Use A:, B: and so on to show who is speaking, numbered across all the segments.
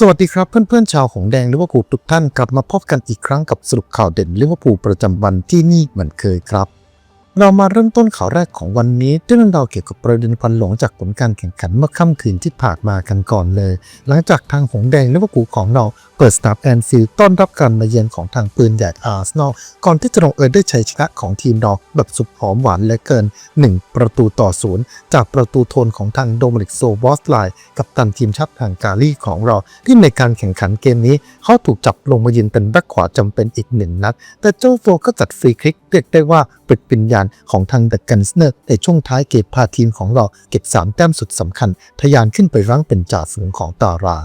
A: สวัสดีครับเพื่อนๆชาวของแดงลิเวอร์พูลทุกท่านกลับมาพบกันอีกครั้งกับสรุปข่าวเด่นลิเวอร์พูลประจำวันที่นี่เหมือนเคยครับ เรามาเริ่มต้นข่าวแรกของวันนี้ด้วยเรื่องราวเกี่ยวกับประเด็นควันหลงจากผลการแข่งขันเมื่อค่ำคืนที่ผ่านมากันก่อนเลย หลังจากทางหงแดงลิเวอร์พูลของเราเปิดสนามแอนฟิลด์ต้อนรับการมาเยือนของทางปืนใหญ่อาร์เซนอลก่อนที่จะลงเอยด้วยชัยชนะของทีมดอกแบบสุดหอมหวานเหลือเกิน 1 ประตูต่อศูนย์จากประตูโทนของทางโดมินิกโซบอสไลกับตันทีมชาติทางกาลีของเรา ที่ในการแข่งขันเกมนี้เขาถูกจับลงมายืนเป็นแบ็คขวาจำเป็นอีกหนึ่งนัด แต่โจโฟก็จัดฟรีคลิก รียกได้ว่าเปิดปิญญาณของทางเดอะกันสเนอร์ในช่วงท้ายเกมพาทีมของเราเก็บ 3 แต้มสุดสำคัญ ทะยานขึ้นไปรั้งเป็นจ่าฝูงของตาราง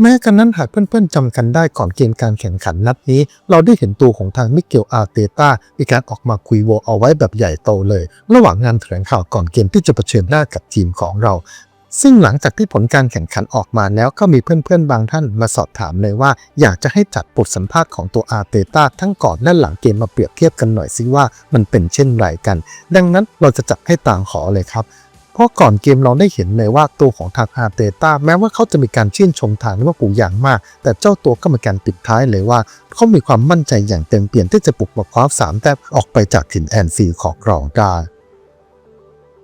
A: แม้กันนั้นหากเพื่อนๆจำกันได้ก่อนเกมการแข่งขันนัดนี้ เราได้เห็นตัวของทางมิเกลอาร์เตตามีการออกมาคุยโวเอาไว้แบบใหญ่โตเลย ระหว่างงานแถลงข่าวก่อนเกมที่จะเผชิญหน้ากับทีมของเรา ซึ่งหลังจากที่ผลการแข่งขันออกมาแล้วก็มีเพื่อนๆ บางท่านมาสอบถามเลยว่า อยากจะให้จัดบทสัมภาษณ์ของตัวอาร์เตตาทั้งก่อนและหลังเกมมาเปรียบเทียบกันหน่อยซิว่ามันเป็นเช่นไรกัน ดังนั้นเราจะจัดให้ต่างขอเลยครับเพราะก่อนเกมเราได้เห็นเลยว่าตัวของทางอาร์เตต้าแม้ว่าเขาจะมีการชื่นชมทางลิเวอร์พูลอย่างมาก แต่เจ้าตัวก็มีการปิดท้ายเลยว่า เขามีความมั่นใจอย่างเต็มเปี่ยมที่จะปลุกมาคว้าสามแต้มออกไปจากถิ่นแอนฟิลด์ของเราได้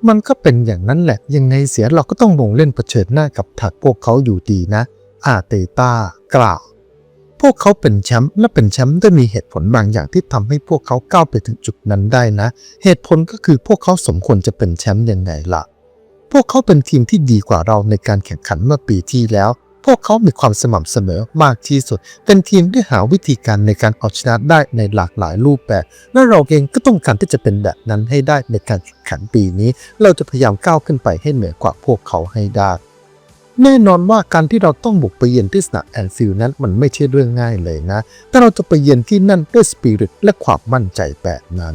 A: มันก็เป็นอย่างนั้นแหละ ยังไงเสียเราก็ต้องลงเล่นเผชิญหน้ากับถักพวกเขาอยู่ดีนะ อาเตต้ากล่าว พวกเขาเป็นแชมป์และเป็นแชมป์ด้วยมีเหตุผลบางอย่างที่ทำให้พวกเขาก้าวไปถึงจุดนั้นได้นะ เหตุผลก็คือพวกเขาสมควรจะเป็นแชมป์ยังไงล่ะ พวกเขาเป็นทีมที่ดีกว่าเราในการแข่งขันเมื่อปีที่แล้ว พวกเขามีความสม่ำเสมอมากที่สุด เป็นทีมที่หาวิธีการในการเอาชนะได้ในหลากหลายรูปแบบ และเราเองก็ต้องการที่จะเป็นแบบนั้นให้ได้ในการแข่งขันปีนี้ เราจะพยายามก้าวขึ้นไปให้เหนือกว่าพวกเขาให้ได้แน่นอนว่าการที่เราต้องบุกไปเยือนที่สนามแอนฟิลด์นั้นมันไม่ใช่เรื่องง่ายเลยนะ แต่เราจะไปเยือนที่นั่นด้วยสปิริตและความมั่นใจแบบนั้น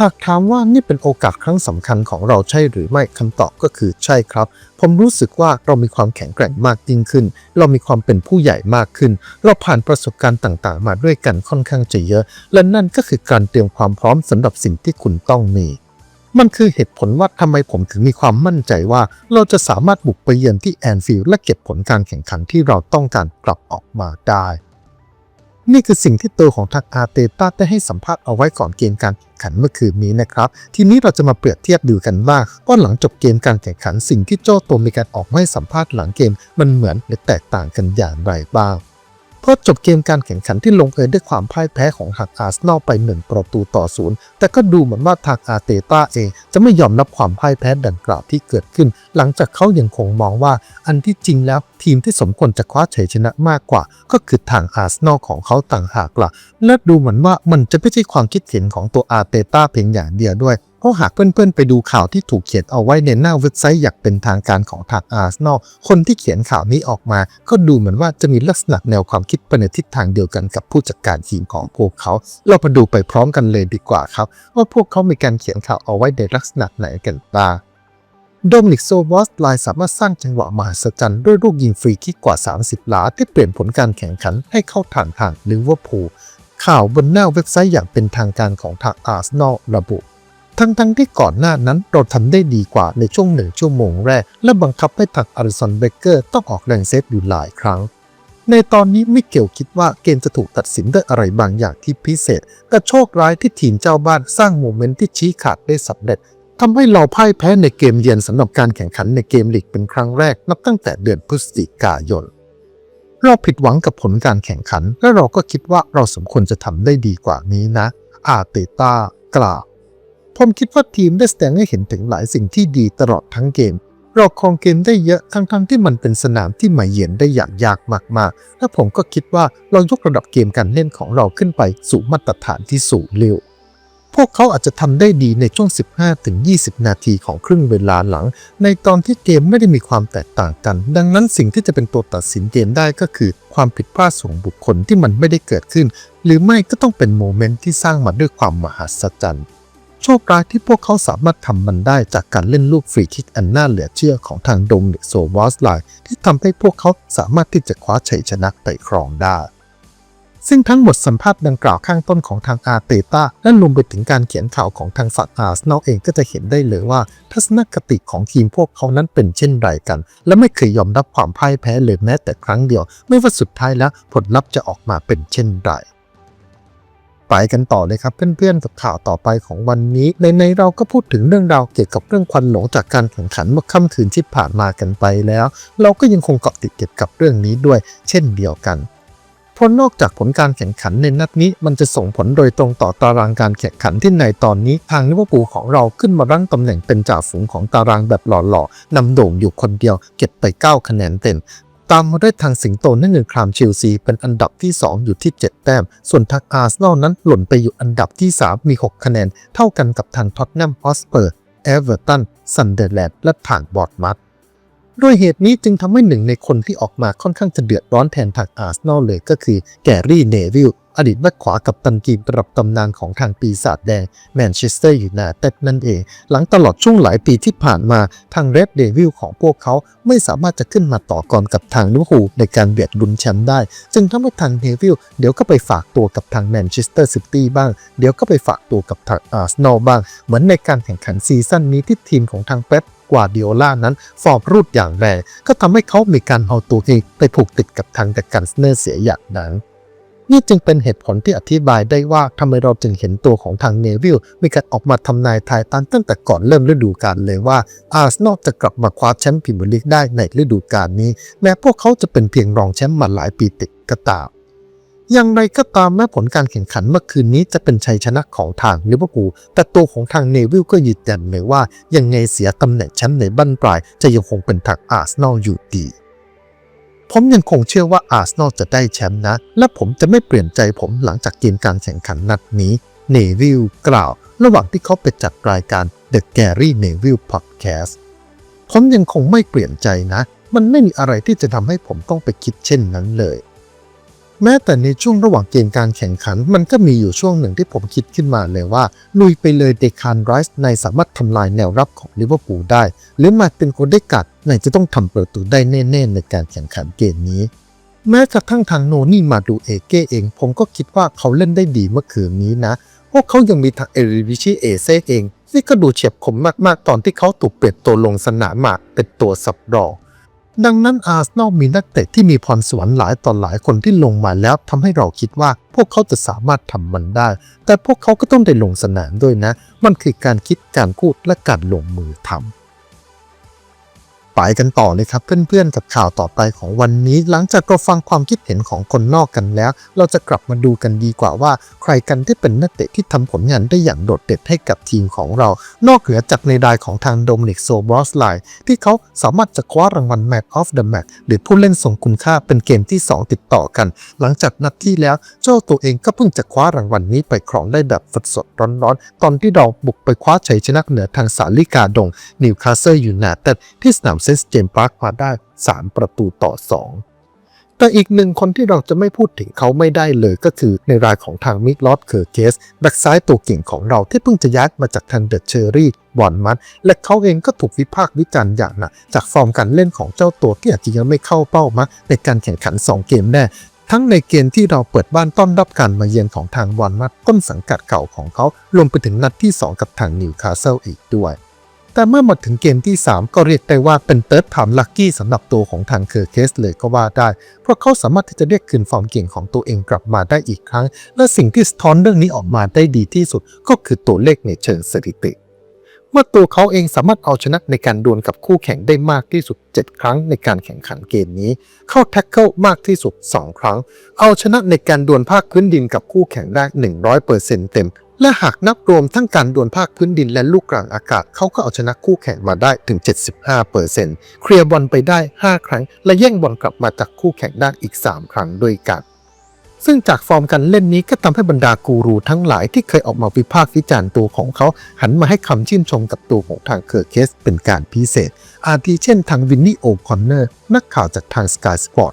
A: หากถามว่านี่เป็นโอกาสครั้งสำคัญของเราใช่หรือไม่คำตอบก็คือใช่ครับ ผมรู้สึกว่าเรามีความแข็งแกร่งมากยิ่งขึ้น เรามีความเป็นผู้ใหญ่มากขึ้น เราผ่านประสบการณ์ต่างๆ มาด้วยกันค่อนข้างจะเยอะ และนั่นก็คือการเตรียมความพร้อมสำหรับสิ่งที่คุณต้องมีมันคือเหตุผลว่าทำไมผมถึงมีความมั่นใจว่า เราจะสามารถบุกไปเยือนที่แอนฟิลด์และเก็บผลการแข่งขันที่เราต้องการกลับออกมาได้ นี่คือสิ่งที่ตัวของทางอาร์เตต้าได้ให้สัมภาษณ์เอาไว้ก่อนเกมการแข่งขันเมื่อคืนนี้นะครับ ทีนี้เราจะมาเปรียบเทียบดูกันว่าว่าหลังจบเกมการแข่งขันสิ่งที่โจ้ตัวมีการออกมาให้สัมภาษณ์หลังเกม มันเหมือนหรือแตกต่างกันอย่างไรบ้าง เพราะจบเกมการแข่งขันที่ลงเอยด้วยความพ่ายแพ้ของทางอาร์เซนอลไปหนึ่งประตูต่อศูนย์แต่ก็ดูเหมือนว่าทางอาร์เตต้าเองจะไม่ยอมรับความพ่ายแพ้ดังกล่าวที่เกิดขึ้น หลังจากเขายังคงมองว่าอันที่จริงแล้วทีมที่สมควรจะคว้าชัยชนะมากกว่า ก็คือทางอาร์เซนอลของเขาต่างหากล่ะ และดูเหมือนว่ามันจะไม่ใช่ความคิดเห็นของตัวอาร์เตต้าเพียงอย่างเดียวด้วย เพราะหากเพื่อนๆไปดูข่าวที่ถูกเขียนเอาไว้ในหน้าเว็บไซต์อย่างเป็นทางการของทางอาร์เซนอล คนที่เขียนข่าวนี้ออกมา ก็ดูเหมือนว่าจะมีลักษณะแนวความคิดไปในทิศทางเดียวกันกับผู้จัดการทีมของพวกเขา เรามาดูไปพร้อมกันเลยดีกว่าครับ ว่าพวกเขามีการเขียนข่าวเอาไว้ในลักษณะไหนกันบ้างโดมินิกโซวอสไลน์สามารถสร้างจังหวะมหัศจรรย์ด้วยลูกยิงฟรีคิกกว่า 30 หลาที่เปลี่ยนผลการแข่งขันให้เข้าทางทางลิเวอร์พูล ข่าวบนหน้าเว็บไซต์อย่างเป็นทางการของทางอาร์เซนอลระบุ ทั้งๆที่ก่อนหน้านั้นเราทำได้ดีกว่าในช่วงหนึ่งชั่วโมงแรก และบังคับให้ทางอาริสันเบเกอร์ต้องออกแรงเซฟอยู่หลายครั้ง ในตอนนี้มิเกลคิดว่าเกมจะถูกตัดสินด้วยอะไรบางอย่างที่พิเศษแต่โชคร้ายที่ทีมเจ้าบ้านสร้างโมเมนต์ที่ชี้ขาดได้สำเร็จทำให้เราพ่ายแพ้ในเกมเยือนสำหรับการแข่งขันในเกมลีกเป็นครั้งแรกนับตั้งแต่เดือนพฤศจิกายน เราผิดหวังกับผลการแข่งขัน และเราก็คิดว่าเราสมควรจะทำได้ดีกว่านี้นะ อาร์เตต้ากล่าวผมคิดว่าทีมได้แสดงให้เห็นถึงหลายสิ่งที่ดีตลอดทั้งเกม เราครองเกมได้เยอะทั้งๆที่มันเป็นสนามที่มาเยือนได้อย่างยากมากๆ และผมก็คิดว่าเรายกระดับเกมการเล่นของเราขึ้นไปสู่มาตรฐานที่สูงเร็ว พวกเขาอาจจะทำได้ดีในช่วง 15-20 นาทีของครึ่งเวลาหลัง ในตอนที่เกมไม่ได้มีความแตกต่างกัน ดังนั้นสิ่งที่จะเป็นตัวตัดสินเกมได้ก็คือ ความผิดพลาดส่วนบุคคลที่มันไม่ได้เกิดขึ้น หรือไม่ก็ต้องเป็นโมเมนต์ที่สร้างมาด้วยความมหัศจรรย์โชคร้ายที่พวกเขาสามารถทำมันได้จากการเล่นลูกฟรีคิกอันน่าเหลือเชื่อของทางดมนิกโซวอสไลที่ทำให้พวกเขาสามารถที่จะคว้าชัยชนะไปครองได้ ซึ่งทั้งบทสัมภาษณ์ดังกล่าวข้างต้นของทางอาร์เตต้าและรวมไปถึงการเขียนข่าวของทางฝั่งอาร์เซนอลเองก็จะเห็นได้เลยว่า ทัศนคติของทีมพวกเขานั้นเป็นเช่นไรกัน และไม่เคยยอมรับความพ่ายแพ้เลยแม้แต่ครั้งเดียว ไม่ว่าสุดท้ายแล้วผลลัพธ์จะออกมาเป็นเช่นไรไปกันต่อเลยครับเพื่อนๆกับข่าวต่อไปของวันนี้ ในในเราก็พูดถึงเรื่องราวเกี่ยวกับเรื่องควันหลงจากการแข่งขันเมื่อค่ำคืนที่ผ่านมากันไปแล้ว เราก็ยังคงเกาะติดเกี่ยวกับเรื่องนี้ด้วย เช่นเดียวกัน เพราะนอกจากผลการแข่งขันในนัดนี้ มันจะส่งผลโดยตรงต่อตารางการแข่งขันที่ในตอนนี้ ทางลิเวอร์พูลของเราขึ้นมารั้งตำแหน่งเป็นจ่าฝูงของตารางแบบหล่อๆนำโด่งอยู่คนเดียวเก็บไป 9 คะแนนเต็มตามมาด้วยทางสิงโตนั่นคือครามเชลซีเป็นอันดับที่ 2 อยู่ที่ 7 แต้ม ส่วนทางอาร์เซนอลนั้นหล่นไปอยู่อันดับที่ 3 มี 6 คะแนน เท่ากันกับทางท็อตแนมฮอสเปอร์ เอเวอร์ตัน ซันเดอร์แลนด์ และทางบอร์ดมัด ด้วยเหตุนี้จึงทำให้หนึ่งในคนที่ออกมาค่อนข้างจะเดือดร้อนแทนทางอาร์เซนอลเลยก็คือแกรี่เนวิล อดีตแบ็คขวากับตันทีมระดับตำนานของทางปีศาจแดงแมนเชสเตอร์ยูไนเต็ดนั่นเอง หลังตลอดช่วงหลายปีที่ผ่านมาทางเรดเดวิลของพวกเขาไม่สามารถจะขึ้นมาต่อกรกับทางลิเวอร์พูลในการเบียดลุ้นแชมป์ได้ จึงทำให้ทางเดวิลเดี๋ยวก็ไปฝากตัวกับทางแมนเชสเตอร์ซิตี้บ้าง เดี๋ยวก็ไปฝากตัวกับทางอาร์เซนอลบ้าง เหมือนในการแข่งขันซีซั่นนี้ที่ทีมของทางเป๊ปกวาดิโอลานั้นฟอร์มรูดอย่างแรงก็ทำให้เขามีการเอาตัวเองไปผูกติดกับทางเดกันสเนอร์เสียอย่างนั้น นี่จึงเป็นเหตุผลที่อธิบายได้ว่าทำไมเราจึงเห็นตัวของทางเนวิลมีการออกมาทำนายทายตันตั้งแต่ก่อนเริ่มฤดูกาลเลยว่าอาร์เซนอลจะกลับมาคว้าแชมป์พรีเมียร์ลีกได้ในฤดูกาลนี้ แม้พวกเขาจะเป็นเพียงรองแชมป์มาหลายปีติดก็ตามอย่างไรก็ตามแม้ผลการแข่งขันเมื่อคืนนี้จะเป็นชัยชนะของทางลิเวอร์พูลแต่ตัวของทางเนวิลก็ยืนยันเลยว่ายังไงเสียตำแหน่งแชมป์ในบั้นปลายจะยังคงเป็นทางอาร์เซนอลอยู่ดี ผมยังคงเชื่อว่าอาร์เซนอลจะได้แชมป์นะ และผมจะไม่เปลี่ยนใจผมหลังจากเกมการแข่งขันนัดนี้เนวิลกล่าว ระหว่างที่เขาไปจัดรายการ The Gary Neville Podcast ผมยังคงไม่เปลี่ยนใจนะ มันไม่มีอะไรที่จะทำให้ผมต้องไปคิดเช่นนั้นเลย แม้แต่ในช่วงระหว่างเกมการแข่งขัน มันก็มีอยู่ช่วงหนึ่งที่ผมคิดขึ้นมาเลยว่า ลุยไปเลยเดคานไรส์ในสามารถทำลายแนวรับของลิเวอร์พูลได้ หรือมาเป็นโคเดกัดในจะต้องทำประตูได้แน่ๆในการแข่งขันเกมนี้ แม้กระทั่งทางโนนี่มาดูเอเก้เอง ผมก็คิดว่าเขาเล่นได้ดีเมื่อคืนนี้นะ พวกเขายังมีทางเอริวิชิเอเซเองที่ก็ดูเฉียบคมมากๆ ตอนที่เขาถูกเปลี่ยนตัวลงสนามมาเป็นตัวสับรอง ดังนั้นอาร์เซนอลมีนักเตะที่มีพรสวรรค์หลายต่อหลายคนที่ลงมาแล้วทำให้เราคิดว่าพวกเขาจะสามารถทำมันได้ แต่พวกเขาก็ต้องได้ลงสนามด้วยนะ มันคือการคิดการพูดและการลงมือทำ ไปกันต่อเลยครับเพื่อนๆกับข่าวต่อไปของวันนี้ หลังจากเราฟังความคิดเห็นของคนนอกกันแล้ว เราจะกลับมาดูกันดีกว่าว่า ใครกันที่เป็นนักเตะที่ทำผลงานได้อย่างโดดเด่นให้กับทีมของเรา นอกเหนือจากในรายของทางโดมินิกโซบอสไลที่เขาสามารถจะคว้ารางวัล Match of the Match หรือผู้เล่นทรงคุณค่าเป็นเกมที่ 2 ติดต่อกัน หลังจากนัดที่แล้วเจ้าตัวเองก็เพิ่งจะคว้ารางวัลนี้ไปครองได้แบบสดสดๆร้อนๆ ตอนที่เราบุกไปคว้าชัยชนะเหนือทางสาลิกาดงนิวคาสเซิลยูไนเต็ดที่สนามเซนต์เจมส์พาร์คมาได้ 3 ประตูต่อ 2 แต่อีกหนึ่งคนที่เราจะไม่พูดถึงเขาไม่ได้เลยก็คือในรายของทางมิกลอดเคอร์เคสแบ็กซ้ายตัวเก่งของเราที่เพิ่งจะย้ายมาจากทางเดอะเชอรี่บอนมัดและเขาเองก็ถูกวิพากษ์วิจารณ์อย่างหนักจากฟอร์มการเล่นของเจ้าตัวที่อาจจะยังไม่เข้าเป้ามักในการแข่งขัน 2 เกมแน่ทั้งในเกมที่เราเปิดบ้านต้อนรับการมาเยือนของทางวอนมัดต้นสังกัดเก่าของเขารวมไปถึงนัดที่ 2 กับทางนิวคาสเซิลอีกด้วย แต่เมื่อมาถึงเกมที่ 3 ก็เรียกได้ว่าเป็นเติร์ดไทม์ลัคกี้สำหรับตัวของทางเคอร์เคสเลยก็ว่าได้ เพราะเขาสามารถที่จะเรียกคืนฟอร์มเก่งของตัวเองกลับมาได้อีกครั้ง และสิ่งที่สะท้อนเรื่องนี้ออกมาได้ดีที่สุดก็คือตัวเลขในเชิงสถิติ เมื่อตัวเขาเองสามารถเอาชนะในการดวลกับคู่แข่งได้มากที่สุด 7 ครั้งในการแข่งขันเกมนี้ เข้าแท็กเกิลมากที่สุด 2 ครั้ง เอาชนะในการดวลภาคพื้นดินกับคู่แข่งได้100%เต็ม และหากนับรวมทั้งการดวลภาคพื้นดินและลูกกลางอากาศ เขาก็เอาชนะคู่แข่งมาได้ถึง 75%เเคลียร์บอลไปได้ 5 ครั้ง และแย่งบอลกลับมาจากคู่แข่งได้อีก 3 ครั้งด้วยกัน ซึ่งจากฟอร์มการเล่นนี้ก็ทำให้บรรดากูรูทั้งหลายที่เคยออกมาวิพากษ์วิจารณ์ตัวของเขา หันมาให้คำชื่นชมกับตัวของทางเคอร์เคสเป็นการพิเศษ อาทิเช่นทางวินนี่โอคอนเนอร์นักข่าวจากทาง Sky Sport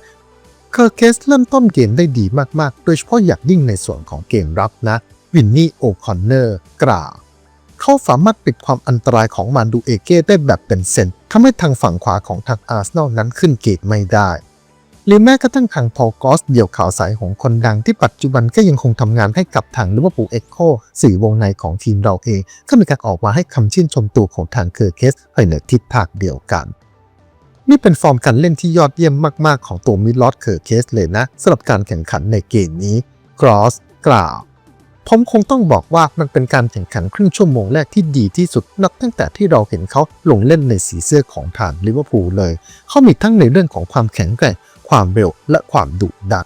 A: เคอร์เคสเริ่มต้นเกมได้ดีมากๆ โดยเฉพาะอย่างยิ่งในส่วนของเกมรับนะ วินนี่โอคอนเนอร์กล่าวเขาสามารถปิดความอันตรายของมันดูเอเก้ได้แบบเป็นเซนทำให้ทางฝั่งขวาของทางอาร์เซนอลนั้นขึ้นเกตไม่ได้หรือแม้กระทั่งทางพอลกอสเดี่ยวข่าวสายของคนดังที่ปัจจุบันก็ยังคงทำงานให้กับทางลิเวอร์พูลเอ็กโคสื่อวงในของทีมเราเอง ก็มีการออกมาให้คำชื่นชมตัวของทางเคอร์เคสไปในทิศทางเดียวกัน นี่เป็นฟอร์มการเล่นที่ยอดเยี่ยมมาก ๆ ของตัวมิลลอดเคอร์เคสเลยนะสำหรับการแข่งขันในเกมนี้กรอสกล่าว ผมคงต้องบอกว่ามันเป็นการแข่งขันครึ่งชั่วโมงแรกที่ดีที่สุดนับตั้งแต่ที่เราเห็นเขาลงเล่นในสีเสื้อของทางลิเวอร์พูลเลย เขามีทั้งในเรื่องของความแข็งแกร่ง ความเร็วและความดุดัน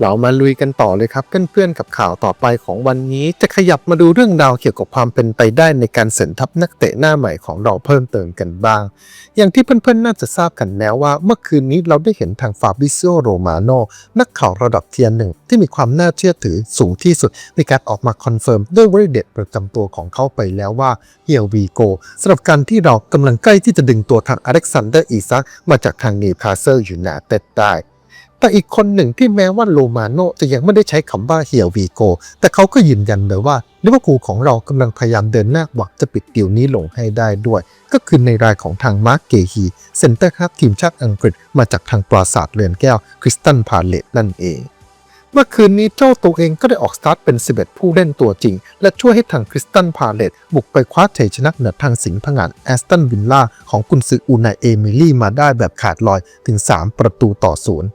A: เรามาลุยกันต่อเลยครับเพื่อนๆกับข่าวต่อไปของวันนี้จะขยับมาดูเรื่องราวเกี่ยวกับความเป็นไปได้ในการเสริมทัพนักเตะหน้าใหม่ของเราเพิ่มเติมกันบ้าง อย่างที่เพื่อนๆน่าจะทราบกันแล้วว่า เมื่อคืนนี้เราได้เห็นทางฟาบิซิโอโรมาโนนักข่าวระดับเทียนหนึ่งที่มีความน่าเชื่อถือสูงที่สุดในการออกมาคอนเฟิร์มด้วยวลีเด็ดประจำตัวของเขาไปแล้วว่าเฮียวีโกสำหรับการที่เรากำลังใกล้ที่จะดึงตัวทางอเล็กซานเดอร์อีซักมาจากทางนิวคาเซิลยูไนเต็ดได้ แต่อีกคนหนึ่งที่แม้ว่าโลมาโนจะยังไม่ได้ใช้คำว่าเฮียวีโก แต่เขาก็ยืนยันเลยว่าลิเวอร์พูลของเรากำลังพยายามเดินหน้าหวังจะปิดดิวนี้ลงให้ได้ด้วย ก็คือในรายของทางมาร์กเกฮีเซนเตอร์ฮับทีมชาติอังกฤษมาจากทางปราสาทเรือนแก้วคริสตันพาเลตนั่นเองเมื่อคืนนี้เจ้าตัวเองก็ได้ออกสตาร์ทเป็น 11 ผู้เล่นตัวจริง และช่วยให้ทางคริสตันพาเลตบุกไปคว้าชัยชนะเหนือทางสิงห์ผงานแอสตันวิลล่าของกุนซืออูนายเอมิลี่มาได้แบบขาดลอยถึง 3 ประตูต่อศูนย์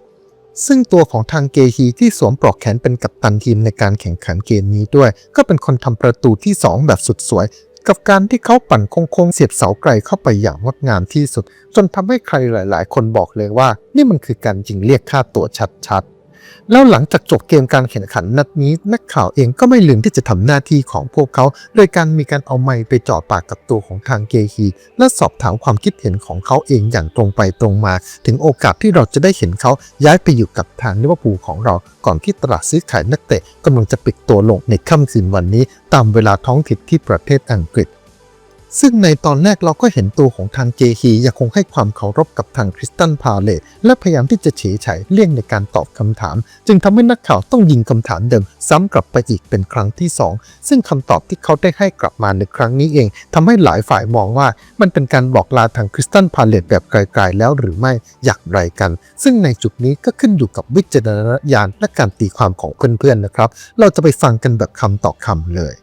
A: ซึ่งตัวของทางเกฮีที่สวมปลอกแขนเป็นกัปตันทีมในการแข่งขันเกมนี้ด้วย ก็เป็นคนทำประตูที่ 2 แบบสุดสวย กับการที่เขาปั่นโค้งๆเสียบเสาไกลเข้าไปอย่างงดงามที่สุด จนทำให้ใครหลาย ๆ คนบอกเลยว่า นี่มันคือการยิงเรียกค่าตัวชัดๆ แล้วหลังจากจบเกมการแข่งขันนัดนี้นักข่าวเองก็ไม่ลืมที่จะทำหน้าที่ของพวกเขา โดยการมีการเอาไมค์ไปจ่อปากกับตัวของทางเกฮีและสอบถามความคิดเห็นของเขาเองอย่างตรงไปตรงมา ถึงโอกาสที่เราจะได้เห็นเขาย้ายไปอยู่กับทางลิเวอร์พูลของเรา ก่อนที่ตลาดซื้อขายนักเตะกำลังจะปิดตัวลงในค่ำคืนวันนี้ ตามเวลาท้องถิ่นที่ประเทศอังกฤษ ซึ่งในตอนแรกเราก็เห็นตัวของทางเจฮียังคงให้ความเคารพกับทางคริสตันพาเลตและพยายามที่จะเฉยไฉเลี่ยงในการตอบคำถาม จึงทำให้นักข่าวต้องยิงคำถามเดิม ซ้ำกลับไปอีกเป็นครั้งที่ 2 ซึ่งคำตอบที่เขาได้ให้กลับมาในครั้งนี้เองทำให้หลายฝ่ายมองว่ามันเป็นการบอกลาทางคริสตันพาเลตแบบไกลๆแล้วหรือไม่อย่างไรกัน ซึ่งในจุดนี้ก็ขึ้นอยู่กับวิจารณญาณและการตีความของเพื่อนๆนะครับ เราจะไปฟังกันแบบคำต่อคำเลย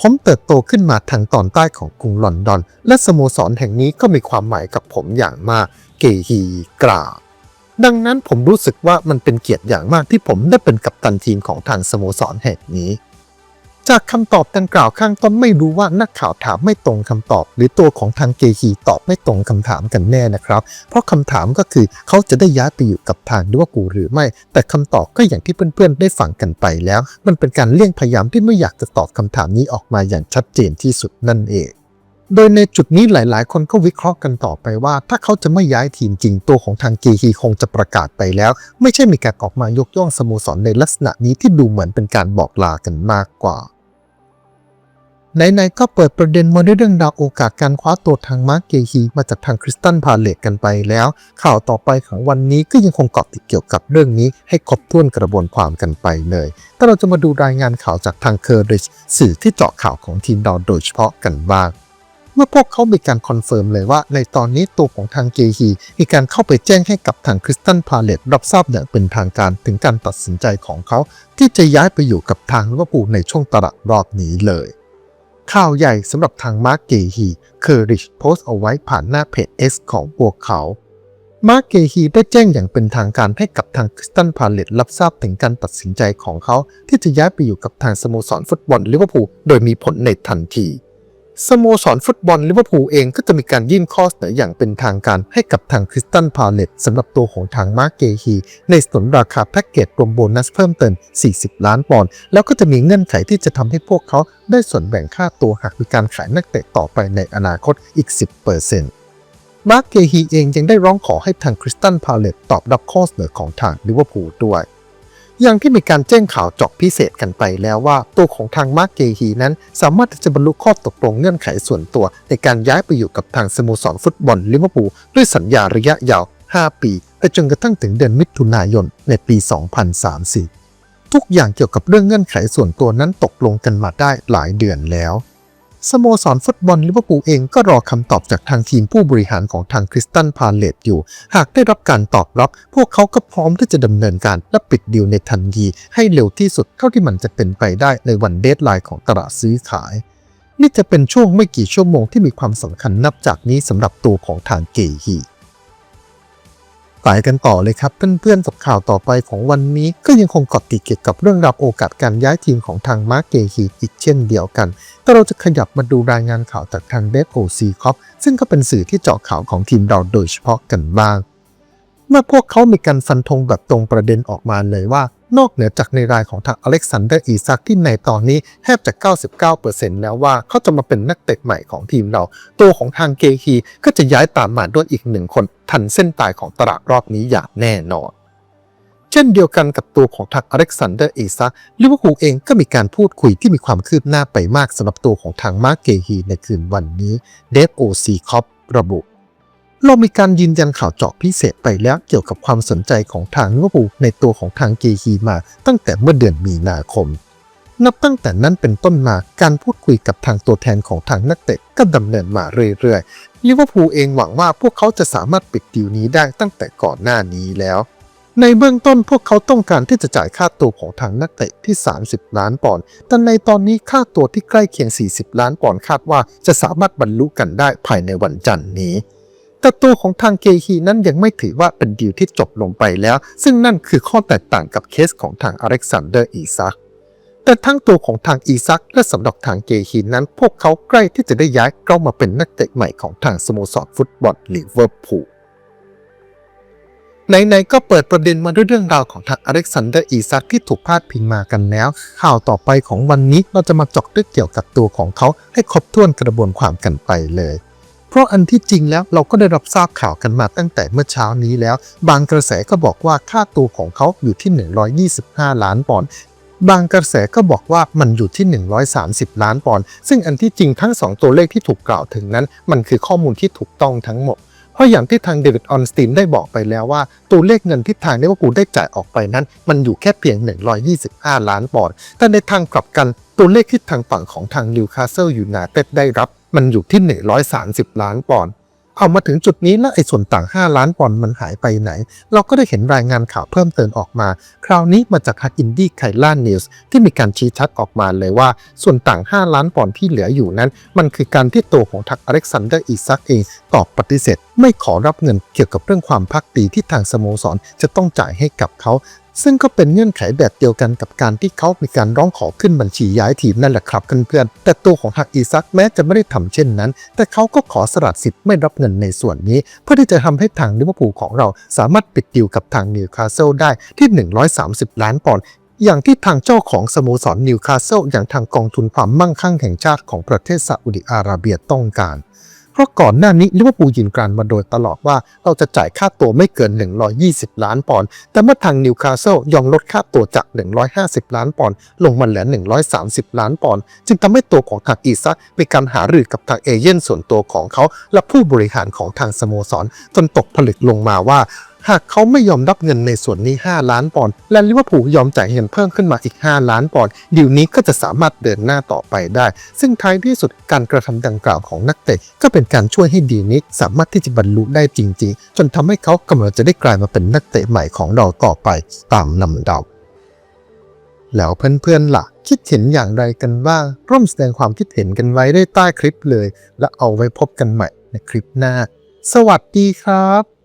A: ผมเติบโตขึ้นมาทางตอนใต้ของกรุงลอนดอน และสโมสรแห่งนี้ก็มีความหมายกับผมอย่างมาก เกฮีกล่าวดังนั้นผมรู้สึกว่ามันเป็นเกียรติอย่างมากที่ผมได้เป็นกัปตันทีมของทางสโมสรแห่งนี้ จากคำตอบดังกล่าวข้างต้นไม่รู้ว่านักข่าวถามไม่ตรงคำตอบ หรือตัวของทางเกฮีตอบไม่ตรงคำถามกันแน่นะครับ เพราะคำถามก็คือเขาจะได้ย้ายไปอยู่กับทางลิเวอร์พูลหรือไม่ แต่คำตอบก็อย่างที่เพื่อนๆได้ฟังกันไปแล้ว มันเป็นการเลี่ยงพยายามที่ไม่อยากจะตอบคำถามนี้ออกมาอย่างชัดเจนที่สุดนั่นเองโดยในจุดนี้หลาย ๆ คนก็วิเคราะห์กันต่อไปว่า ถ้าเขาจะไม่ย้ายทีมจริงตัวของทางเกฮีคงจะประกาศไปแล้ว ไม่ใช่มีการออกมายกย่องสโมสรในลักษณะนี้ที่ดูเหมือนเป็นการบอกลากันมากกว่า ไหนๆก็เปิดประเด็นมาด้วยเรื่องราวโอกาสการคว้าตัวทางมาร์กเกฮีมาจากทางคริสตันพาเลตกันไปแล้ว ข่าวต่อไปของวันนี้ก็ยังคงเกาะติดเกี่ยวกับเรื่องนี้ ให้ครบถ้วนกระบวนความกันไปเลยแต่เราจะมาดูรายงานข่าวจากทางเคอร์ริชสื่อที่เจาะข่าวของทีมเราโดยเฉพาะกันบ้างเมื่อพวกเขามีการคอนเฟิร์มเลยว่าในตอนนี้ตัวของทางเกฮีมีการเข้าไปแจ้งให้กับทางคริสตันพาเลตรับทราบอย่างเป็นทางการถึงการตัดสินใจของเขา ที่จะย้ายไปอยู่กับทางลิเวอร์พูลในช่วงตลาดรอบนี้เลย ข่าวใหญ่สำหรับทางมาร์กเกฮีเคอริชโพสต์เอาไว้ผ่านหน้าเพจ X ของพวกเขา มาร์กเกฮีได้แจ้งอย่างเป็นทางการให้กับทางคริสตันพาเลตรับทราบถึงการตัดสินใจของเขา ที่จะย้ายไปอยู่กับทางสโมสรฟุตบอลลิเวอร์พูลโดยมีผลในทันที สโมสรฟุตบอลลิเวอร์พูลเองก็จะมีการยื่นข้อเสนออย่างเป็นทางการให้กับทางคริสตันพาเลตสำหรับตัวของทางมาร์กเกฮีในสนนราคาแพ็กเกจรวมโบนัสเพิ่มเติม 40 ล้านปอนด์แล้วก็จะมีเงื่อนไขที่จะทำให้พวกเขาได้ส่วนแบ่งค่าตัวหากมีการขายนักเตะต่อไปในอนาคตอีก 10%มาร์กเกฮีเองยังได้ร้องขอให้ทางคริสตันพาเลตตอบรับข้อเสนอของทางลิเวอร์พูลด้วย อย่างที่มีการแจ้งข่าวเจาะพิเศษกันไปแล้วว่า ตัวของทางมาร์กเกฮีนั้น สามารถที่จะบรรลุข้อตกลงเงื่อนไขส่วนตัว ในการย้ายไปอยู่กับทางสโมสรฟุตบอลลิเวอร์พูลด้วยสัญญาระยะยาว 5 ปีไปจนกระทั่งถึงเดือนมิถุนายนในปี 2030 ทุกอย่างเกี่ยวกับเรื่องเงื่อนไขส่วนตัวนั้นตกลงกันมาได้หลายเดือนแล้ว สโมสรฟุตบอลลิเวอร์พูลเองก็รอคำตอบจากทางทีมผู้บริหารของทางคริสตันพาเลตอยู่ หากได้รับการตอบรับ พวกเขาก็พร้อมที่จะดำเนินการและปิดดีลในทันทีให้เร็วที่สุดเท่าที่มันจะเป็นไปได้ในวันเดทไลน์ของตลาดซื้อขาย นี่จะเป็นช่วงไม่กี่ชั่วโมงที่มีความสำคัญนับจากนี้สำหรับตัวของทางเกฮี ไปกันต่อเลยครับ เพื่อนๆกับข่าวต่อไปของวันนี้ก็ยังคงเกาะติดเกี่ยวกับเรื่องราวโอกาสการย้ายทีมของทางมาร์เกฮีอีกเช่นเดียวกัน ก็เราจะขยับมาดูรายงานข่าวจากทางเดฟโอซีคอปซึ่งก็เป็นสื่อที่เจาะข่าวของทีมเราโดยเฉพาะกันบ้าง เมื่อพวกเขามีการฟันธงแบบตรงประเด็นออกมาเลยว่า นอกเหนือจากในรายของทางอเล็กซานเดอร์อีซักที่ในตอนนี้แทบจะ 99%แล้วว่าเขาจะมาเป็นนักเตะใหม่ของทีมเรา ตัวของทางเกฮีก็จะย้ายตามมาด้วยอีกหนึ่งคน ทันเส้นตายของตลาดรอบนี้อย่างแน่นอน เช่นเดียวกันกับตัวของทางอเล็กซานเดอร์อีซักลิเวอร์พูลเองก็มีการพูดคุยที่มีความคืบหน้าไปมากสำหรับตัวของทางมาร์เกฮีในคืนวันนี้เดฟโอซีคอประบุ เรามีการยืนยันข่าวเจาะพิเศษไปแล้วเกี่ยวกับความสนใจของทางลิเวอร์พูลในตัวของทางเกฮีมาตั้งแต่เมื่อเดือนมีนาคม นับตั้งแต่นั้นเป็นต้นมาการพูดคุยกับทางตัวแทนของทางนักเตะก็ดำเนินมาเรื่อยๆลิเวอร์พูลเองหวังว่าพวกเขาจะสามารถปิดดีลนี้ได้ตั้งแต่ก่อนหน้านี้แล้ว ในเบื้องต้นพวกเขาต้องการที่จะจ่ายค่าตัวของทางนักเตะที่ 30 ล้านปอนด์แต่ในตอนนี้ค่าตัวที่ใกล้เคียง 40 ล้านปอนด์คาดว่าจะสามารถบรรลุกันได้ภายในวันจันทร์นี้ แต่ตัวของทางเกฮีนั้นยังไม่ถือว่าเป็นดีลที่จบลงไปแล้ว ซึ่งนั่นคือข้อแตกต่างกับเคสของทางอเล็กซานเดอร์อีซักแต่ทั้งตัวของทางอีซักและสำหรับทางเกฮีนั้น พวกเขาใกล้ที่จะได้ย้ายเข้ามาเป็นนักเตะใหม่ของทางสโมสรฟุตบอลลิเวอร์พูลไหนๆก็เปิดประเด็นมาด้วยเรื่องราวของทางอเล็กซานเดอร์อีซักที่ถูกพาดพิงมากันแล้ว ข่าวต่อไปของวันนี้เราจะมาจอกลึกเกี่ยวกับตัวของเขาให้ครบถ้วนกระบวนความกันไปเลย ราะอันที่จริงแล้วเราก็ได้รับทราบข่าวกันมาตั้งแต่เมื่อเช้านี้แล้ว บางกระแสก็บอกว่าค่าตัวของเขาอยู่ที่ 125 ล้านปอนด์บางกระแสก็บอกว่ามันอยู่ที่ 130 ล้านปอนด์ซึ่งอันที่จริงทั้ง 2 ตัวเลขที่ถูกกล่าวถึงนั้น มันคือข้อมูลที่ถูกต้องทั้งหมดเพราะอย่างที่ทางเดวิดออนสตีนได้บอกไปแล้วว่า ตัวเลขเงินที่ทางลิเวอร์พูลได้จ่ายออกไปนั้น มันอยู่แค่เพียง 125 ล้านปอนด์แต่ในทางกลับกันตัวเลขที่ทางฝั่งของทางนิวคาสเซิลยูไนเต็ดได้รับ มันอยู่ที่130ล้านปอนด์เอามาถึงจุดนี้แล้วไอ้ส่วนต่าง 5 ล้านปอนด์มันหายไปไหน เราก็ได้เห็นรายงานข่าวเพิ่มเติมออกมา คราวนี้มาจากฮักอินดี้ไคล่านิวส์ที่มีการชี้ชัดออกมาเลยว่า ส่วนต่าง 5 ล้านปอนด์ที่เหลืออยู่นั้น มันคือการที่ตัวของทักอเล็กซานเดอร์อีซักเองตอบปฏิเสธ ไม่ขอรับเงินเกี่ยวกับเรื่องความพักดีที่ทางสโมสรจะต้องจ่ายให้กับเขา ซึ่งก็เป็นเงื่อนไขแบบเดียวกันกับการที่เขามีการร้องขอขึ้นบัญชีย้ายทีมนั่นแหละครับเพื่อนๆแต่ตัวของฮักอีซักแม้จะไม่ได้ทำเช่นนั้น แต่เขาก็ขอสละสิทธิ์ไม่รับเงินในส่วนนี้ เพื่อที่จะทำให้ทางลิเวอร์พูลของเราสามารถปิดดีลกับทางนิวคาสเซิลได้ที่ 130 ล้านปอนด์อย่างที่ทางเจ้าของสโมสรนิวคาสเซิลอย่างทางกองทุนความมั่งคั่งแห่งชาติของประเทศซาอุดิอาระเบียต้องการ เพราะก่อนหน้านี้ลิเวอร์พูลยืนกรานมาโดยตลอดว่าเราจะจ่ายค่าตัวไม่เกิน 120 ล้านปอนด์แต่เมื่อทางนิวคาสเซิลยอมลดค่าตัวจาก 150 ล้านปอนด์ลงมาเหลือ 130 ล้านปอนด์จึงทำให้ตัวของทางอีซักมีการหารือกับทางเอเย่นส่วนตัวของเขา และผู้บริหารของทางสโมสรจนตกผลึกลงมาว่า หากเขาไม่ยอมรับเงินในส่วนนี้ 5 ล้านปอนด์และลิเวอร์พูลยอมจ่ายเงินเพิ่มขึ้นมาอีก 5 ล้านปอนด์ดีลนี้ก็จะสามารถเดินหน้าต่อไปได้ ซึ่งท้ายที่สุดการกระทำดังกล่าวของนักเตะก็เป็นการช่วยให้ดีนี้สามารถที่จะบรรลุได้จริง ๆ จนทำให้เขากำลังจะได้กลายมาเป็นนักเตะใหม่ของเราต่อไปตามลำดับแล้วเพื่อนๆล่ะ คิดเห็นอย่างไรกันบ้างร่วมแสดงความคิดเห็นกันไว้ได้ใต้คลิปเลย และเอาไว้พบกันใหม่ในคลิปหน้า สวัสดีครับ